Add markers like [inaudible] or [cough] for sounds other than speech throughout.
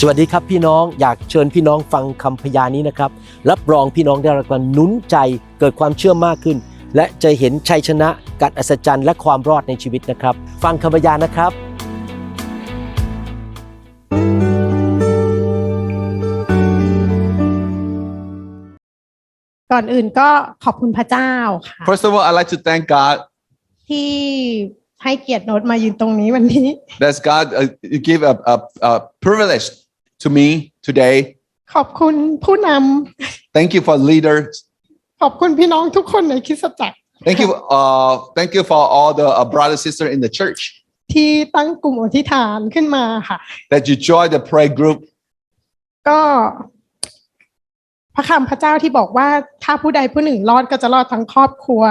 สวัสดีครับพี่น้องอยากเชิญพี่น้องฟังคำพยานนี้นะครับ รับรองพี่น้องได้รับการหนุนใจเกิดความเชื่อมากขึ้น และจะเห็นชัยชนะการอัศจรรย์และความรอดในชีวิตนะครับ ฟังคำพยานนะครับ ก่อนอื่นก็ขอบคุณพระเจ้าค่ะ First of all, I'd like to thank God. ที่ให้เกียรติโน้ตมายืนตรงนี้วันนี้ That's God uh, you give a, a, a privilege to me today. ขอบคุณผู้น Thank you for leaders. ำขอบคุณพี่น้องทุกคนในคริสตจักร Thank you. Uh, thank you for all the uh, brothers and sisters in the church ที่ตั้งกลุ่มอธิษฐานขึ้นมาค่ะ that you join the prayer group. ก็พระคำพระเจ้าที่บอกว่าถ้าผู้ใดผู้หนึ่งรอดก็จะรอดทั้งครอบครัว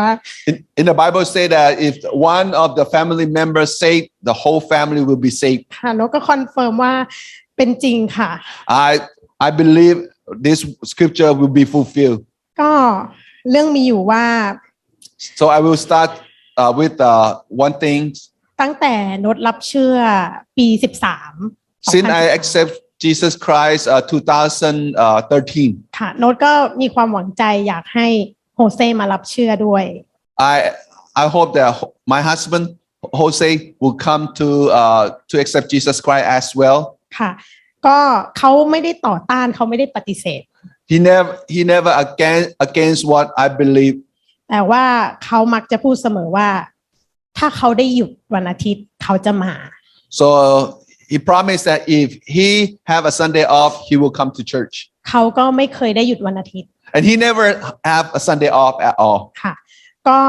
In, in the Bible, say that if one of the family members saved, the whole family will be saved. ค่ะโน้ตก็คอนเฟิร์มว่า เป็นจริงค่ะ I I believe this scripture will be fulfilled. ก็เรื่องมีอยู่ว่า So I will start uh, with uh, one thing. ตั้งแต่โน้ตรับเชื่อปีสิบสาม Since I accept Jesus Christ, uh, 2013. ค่ะโน้ตก็มีความหวังใจอยากให้โฮเซมารับเชื่อด้วย I I hope that my husband Jose will come to uh, to accept Jesus Christ as well. ค่ะ ก็เขาไม่ได้ต่อต้านเขาไม่ได้ปฏิเสธ He never he never against against what I believe. แต่ว่าเขามักจะพูดเสมอว่า ถ้าเขาได้หยุดวันอาทิตย์เขาจะมา So he promised that if he have a Sunday off, he will come to church. เขาก็ไม่เคยได้หยุดวันอาทิตย์ And he never have a Sunday off at all. ค่ะ ก็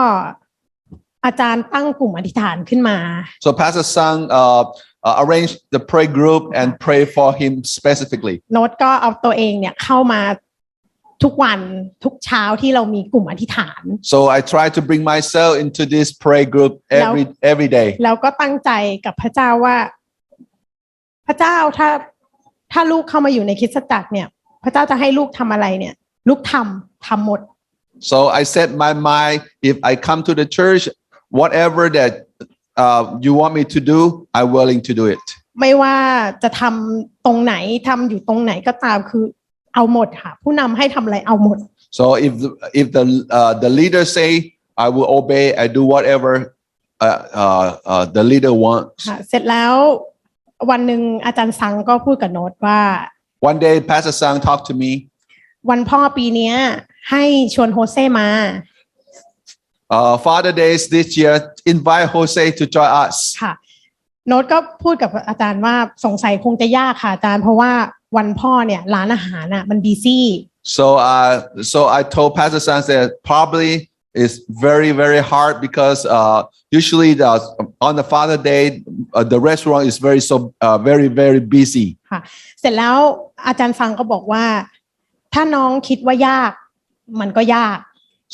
อาจารย์ตั้งกลุ่มอธิษฐานขึ้นมา So Pastor Sang uh, uh, arranged the prayer group and pray for him specifically. โน้ตก็เอาตัวเองเนี่ยเข้ามาทุกวันทุกเช้าที่เรามีกลุ่มอธิษฐาน So I try to bring myself into this prayer group every every day. แล้วก็ตั้งใจกับพระเจ้าว่า พระเจ้าถ้าถ้าลูกเข้ามาอยู่ในคริสตจักรเนี่ย พระเจ้าจะให้ลูกทำอะไรเนี่ย ลูกทำทำหมด So I set my mind if I come to the church, whatever that uh, you want me to do, I'm willing to do it. ไม่ว่าจะทำตรงไหนทำอยู่ตรงไหนก็ตามคือเอาหมดค่ะ ผู้นำให้ทำอะไรเอาหมด So if the, if the uh, the leader say I will obey, I do whatever uh, uh, uh, the leader wants. ค่ะ เสร็จแล้ววันหนึ่งอาจารย์สังก็พูดกับโน้ตว่า One day, Pastor Sang talked to me. วันพ่อปีเนี้ย ให้ชวนโฮเซมา Uh, Father Days this year, invite Jose to join us. ค่ะ โน้ตก็พูดกับอาจารย์ว่าสงสัยคงจะยากค่ะอาจารย์ เพราะว่าวันพ่อเนี่ยร้านอาหารน่ะมันบีซี่ So uh, so I told Pastor Sang that probably it's very very hard because uh, usually the, on the Father Day uh, the restaurant is very so uh, very very busy. ค่ะ เสร็จแล้วอาจารย์ฟังก็บอกว่า ถ้าน้องคิดว่ายาก มันก็ยาก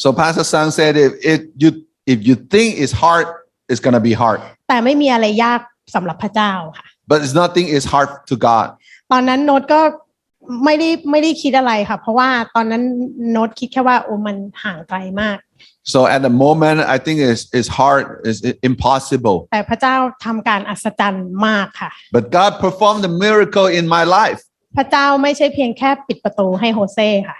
So Pastor Sang said if it you if you think it's hard, it's gonna be hard. แต่ไม่มีอะไรยากสำหรับพระเจ้าค่ะ But it's nothing is hard to God. ตอนนั้นโน้ตก็ไม่ได้ไม่ได้คิดอะไรค่ะ เพราะว่าตอนนั้นโน้ตคิดแค่ว่าโอ้มันห่างไกลมาก So at the moment, I think it's it's hard, it's impossible. แต่พระเจ้าทำการอัศจรรย์มากค่ะ But God performed a miracle in my life. พระเจ้าไม่ใช่เพียงแค่ปิดประตูให้โฮเซ่ค่ะ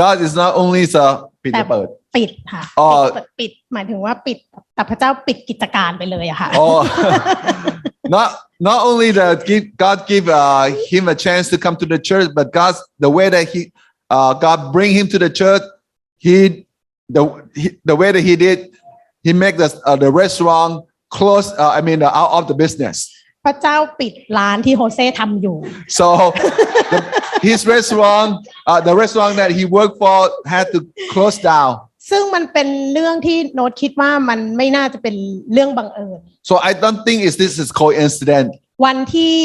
God is not only the Peter Bird. ปิดค่ะ อ๋อ ปิดปิด หมายถึงว่าปิด แต่พระเจ้าปิดกิจการไปเลยอะค่ะ Oh, not not only that give, God give uh, him a chance to come to the church, but God the way that he uh, God bring him to the church, he the he, the way that he did, he make the uh, the restaurant close. Uh, I mean, uh, out of the business. พระเจ้าปิดร้านที่โฮเซ่ทำอยู่ So the, his restaurant, uh, the restaurant that he worked for, had to close down. ซึ่งมันเป็นเรื่องที่โน้ตคิดว่ามันไม่น่าจะเป็นเรื่องบังเอิญ So I don't think is this is coincidence. วันที่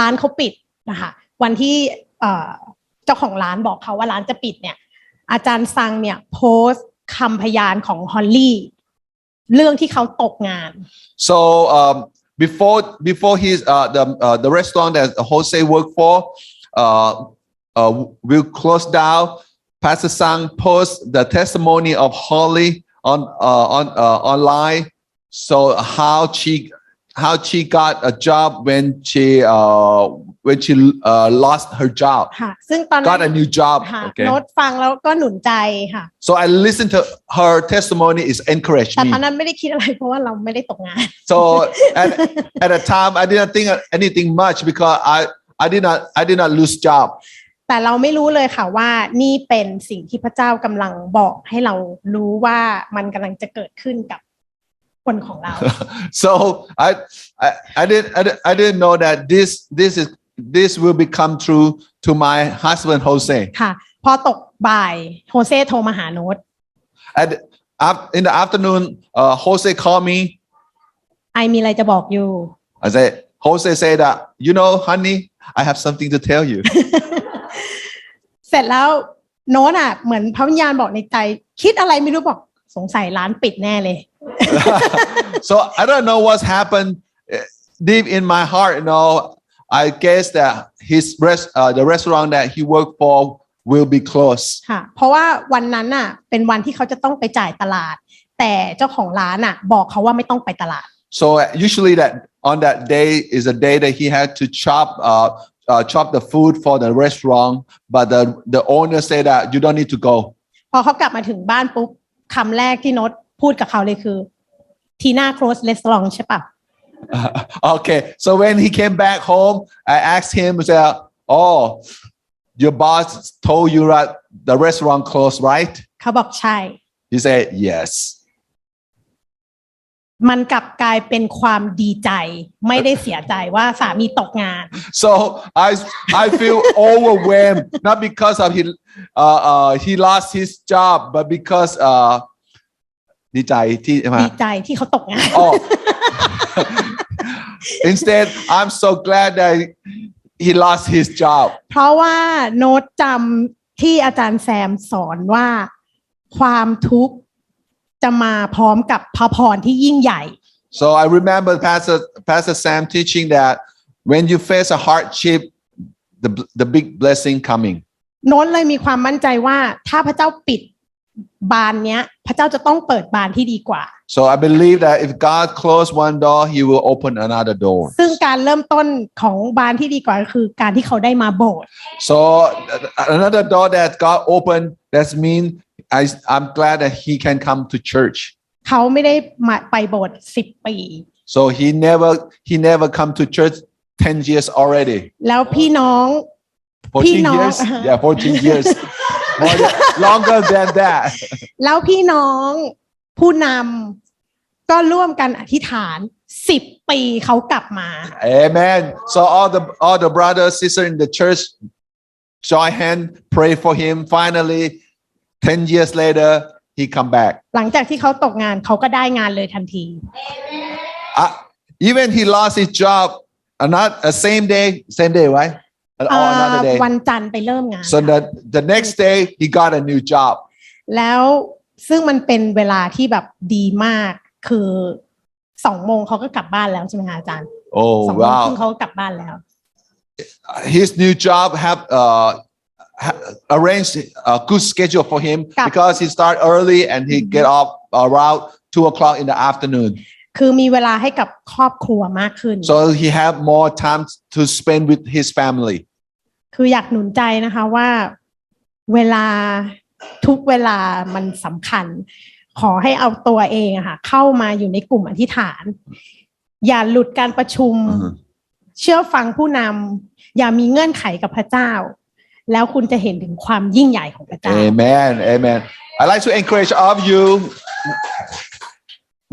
ร้านเขาปิดนะคะวันที่เอ่อเจ้าของร้านบอกเขาว่าร้านจะปิดเนี่ย อาจารย์ซังเนี่ยโพสต์คำพยานของฮอลลี่เรื่องที่เขาตกงาน So um, before before his uh, the uh, the restaurant that Jose worked for uh, uh, will close down. Pastor Sang post the testimony of Holly on uh, on uh, online. So how she how she got a job when she uh, when she uh, lost her job, ค่ะ ซึ่งตอนนั้น got a new job. ค่ะ Okay. โน้ตฟังแล้วก็หนุนใจค่ะ So I listened to her testimony. Is encouraged แต่ me. ตอนนั้นไม่ได้คิดอะไรเพราะว่าเราไม่ได้ตกงาน So at, at the time, I didn't think anything much because I I did not I did not lose job. แต่เราไม่รู้เลยค่ะว่านี่เป็นสิ่งที่พระเจ้ากำลังบอกให้เรารู้ว่ามันกำลังจะเกิดขึ้นกับ คนของเรา so I, I I didn't I, didn't- I didn't know that this this is this will become true to my husband Jose. ค่ะพอตกบ่ายโฮเซ่โทรมาหาโน้ต At af- in the afternoon, uh, Jose called me. ไอมีอะไรจะบอกอยู่ I said Jose said that you know, honey, I have something to tell you. เสร็จแล้วโน้ตอะเหมือนพระวิญญาณบอกในใจ คิดอะไรไม่รู้บอกสงสัยร้านปิดแน่เลย [laughs] so I don't know what's happened eh, deep in my heart. You know, I guess that his rest, uh, the restaurant that he worked for will be closed. ค่ะ เพราะว่าวันนั้นน่ะ เป็นวันที่เขาจะต้องไปจ่ายตลาด แต่เจ้าของร้านอ่ะ บอกเขาว่าไม่ต้องไปตลาด So uh, usually that on that day is a day that he had to chop uh, uh, chop the food for the restaurant, but the the owner said that you don't need to go. พอเขากลับมาถึงบ้านปุ๊บคำแรกที่โน้ต พูดกับเขาเลยคือทีน่า close restaurant ใช่ปะ okay, so when he came back home, I asked him, I said, "Oh, your boss told you that the restaurant closed, right?" เขาบอกใช่ He said, "Yes." มันกลับกลายเป็นความดีใจ ไม่ได้เสียใจว่าสามีตกงาน So I I feel overwhelmed not because of he uh, uh, he lost his job, but because uh ดีใจที่มาดีใจที่เขาตกงาน Oh. Instead, I'm so glad that he lost his job. เพราะว่าโน้ตจำที่อาจารย์แซมสอนว่าความทุกข์จะมาพร้อมกับพระพรที่ยิ่งใหญ่ So I remember Pastor Pastor Sam teaching that when you face a hardship, the the big blessing coming. โน้ตเลยมีความมั่นใจว่าถ้าพระเจ้าปิด บานเนี้ยพระเจ้าจะต้องเปิดบานที่ดีกว่า So I believe that if God closed one door, He will open another door. ซึ่งการเริ่มต้นของบานที่ดีกว่าก็คือการที่เขาได้มาโบสถ์ So uh, another door that God opened, that mean I I'm glad that he can come to church. เขาไม่ได้มาไปโบสถ์สิบปี So he never he never come to church 10 years already. แล้วพี่น้อง 14 Pino. years? Yeah, 14 years. More than- longer than that. แล้วพี่น้องผู้นำก็ร่วมกันอธิษฐานสิบปีเขากลับมา Amen. So all the all the brothers, sisters in the church join hand, pray for him. Finally, 10 years later, he come back. หลังจากที่เขาตกงานเขาก็ได้งานเลยทันที Uh, even he lost his job, uh, not a same day, same day, right? Or เอ่อ another day. วันจันทร์ไปเริ่มงาน So the, the next day he got a new job. แล้วซึ่งมันเป็นเวลาที่แบบดีมากคือสองโมงเขาก็กลับบ้านแล้วใช่ไหมคะอาจารย์ Oh สองโมงครึ่ง wow. เขาก็กลับบ้านแล้ว His new job have uh ha- arranged a good schedule for him Got- because he start early and he get off around two o'clock in the afternoon. คือมีเวลาให้กับครอบครัวมากขึ้น So he have more time to spend with his family. คืออยากหนุนใจนะคะว่าเวลาทุกเวลามันสำคัญ ขอให้เอาตัวเองอะค่ะ เข้ามาอยู่ในกลุ่มอธิษฐาน อย่าหลุดการประชุมอือฮึเชื่อฟังผู้นำอย่ามีเงื่อนไขกับพระเจ้า แล้วคุณจะเห็นถึงความยิ่งใหญ่ของพระเจ้า Amen. Amen. I like to encourage all of you.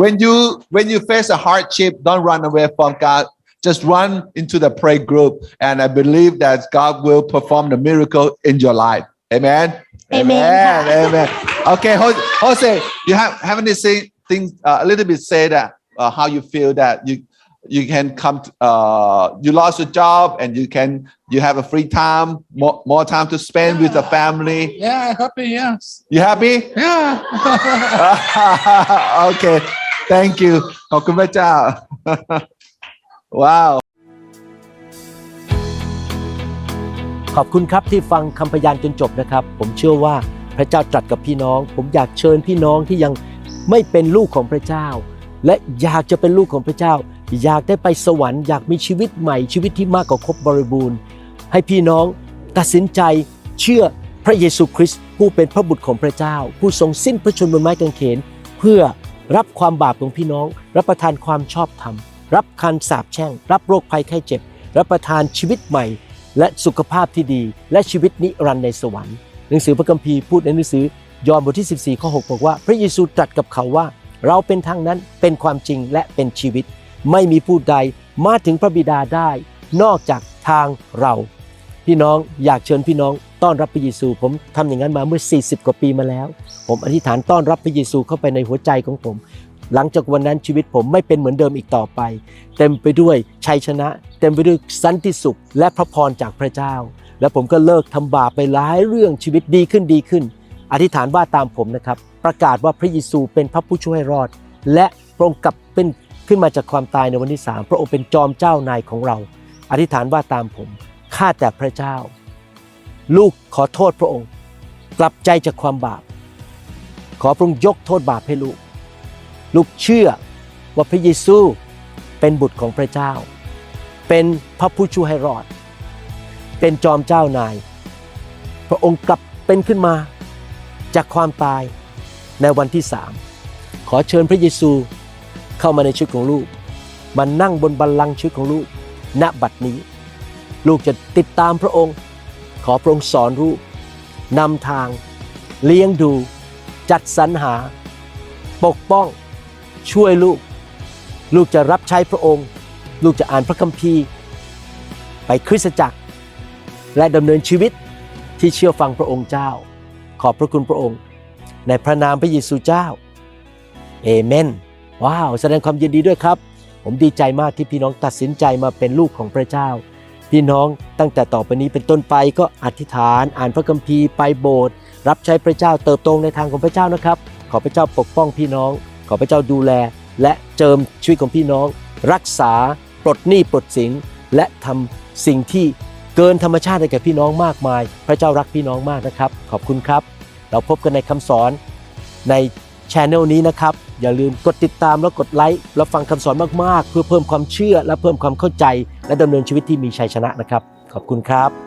When you when you face a hardship, don't run away from God. Just run into the prayer group, and I believe that God will perform the miracle in your life. Amen. Amen. Amen. Okay, Jose, Jose, you have have anything things uh, a little bit say that uh, how you feel that you you can come to, uh you lost your job and you can you have a free time more, more time to spend with the family Yeah, happy, yes. you happy Yeah. [laughs] [laughs] okay thank you ข[laughs] อบคุณพระเจ้า ว้าว ขอบคุณครับที่ฟังคำพยานจนจบนะครับ ผมเชื่อว่าพระเจ้าตรัสกับพี่น้อง ผมอยากเชิญพี่น้องที่ยังไม่เป็นลูกของพระเจ้า และอยากจะเป็นลูกของพระเจ้า อยากได้ไปสวรรค์อยากมีชีวิตใหม่ชีวิตที่มากกว่าครบบริบูรณ์ ให้พี่น้องตัดสินใจเชื่อพระเยซูคริสต์ผู้เป็นพระบุตรของพระเจ้า ผู้ทรงสิ้นพระชนม์บนไม้กางเขน เพื่อรับความบาปของพี่น้อง รับประทานความชอบธรรม รับการสาปแช่ง รับโรคภัยไข้เจ็บ รับประทานชีวิตใหม่ และสุขภาพที่ดี และชีวิตนิรันดร์ในสวรรค์หนังสือพระคัมภีร์พูดในหนังสือยอห์นบทที่ 14ข้อ6บอกว่า พระเยซูตรัสกับเขาว่า เราเป็นทางนั้นเป็นความจริงและเป็นชีวิต ไม่มีผู้ใดมาถึงพระบิดาได้ นอกจากทางเรา พี่น้องอยากเชิญพี่น้องต้อนรับพระเยซู ผมทำอย่างนั้นมาเมื่อ 40 กว่าปีมาแล้ว ผมอธิษฐานต้อนรับพระเยซูเข้าไปในหัวใจของผม หลังจากวันนั้นชีวิตผมไม่เป็นเหมือนเดิมอีกต่อไป เต็มไปด้วยชัยชนะ เต็มไปด้วยสันติสุข และพระพรจากพระเจ้า และผมก็เลิกทำบาปไปหลายเรื่องชีวิตดีขึ้นดีขึ้น อธิษฐานว่าตามผมนะครับ ประกาศว่าพระเยซูเป็นพระผู้ช่วยรอด และพระองค์กลับเป็นขึ้นมาจากความตายในวันที่สามพระองค์เป็นจอมเจ้านายของเรา อธิษฐานว่าตามผมข้าแต่พระเจ้า ลูกขอโทษพระองค์ กลับใจจากความบาป ขอพระองค์ยกโทษบาปให้ลูก ลูกเชื่อว่าพระเยซูเป็นบุตรของพระเจ้า เป็นพระผู้ช่วยให้รอด เป็นจอมเจ้านาย พระองค์กลับเป็นขึ้นมาจากความตายในวันที่สามขอเชิญพระเยซูเข้ามาในชีวิตของลูกมานั่งบนบัลลังก์ชีวิตของลูก ณบัดนี้ ลูกจะติดตามพระองค์ ขอพระองค์สอนลูกนำทาง เลี้ยงดู จัดสรรหา ปกป้อง ช่วยลูก ลูกจะรับใช้พระองค์ ลูกจะอ่านพระคัมภีร์ ไปคริสตจักร และดำเนินชีวิตที่เชื่อฟังพระองค์เจ้า ขอบพระคุณพระองค์ ในพระนามพระเยซูเจ้าเอเมนว้าว แสดงความยินดีด้วยครับ ผมดีใจมากที่พี่น้องตัดสินใจมาเป็นลูกของพระเจ้า พี่น้องตั้งแต่ต่อไปนี้เป็นต้นไปก็อธิษฐานอ่านพระคัมภีร์ไปโบสถ์รับใช้พระเจ้าเติบโตในทางของพระเจ้านะครับ ขอพระเจ้าปกป้องพี่น้อง ขอพระเจ้าดูแล และเจิมชีวิตของพี่น้อง รักษาปลดหนี้ปลดสินและทำสิ่งที่เกินธรรมชาติให้แก่พี่น้องมากมาย พระเจ้ารักพี่น้องมากนะครับ ขอบคุณครับ เราพบกันในคำสอนในช anel นี้นะครับ อย่าลืมกดติดตามแล้วกดไลค์แล้วฟังคำสอนมากๆ เพื่อเพิ่มความเชื่อและเพิ่มความเข้าใจ และดำเนินชีวิตที่มีชัยชนะนะครับ ขอบคุณครับ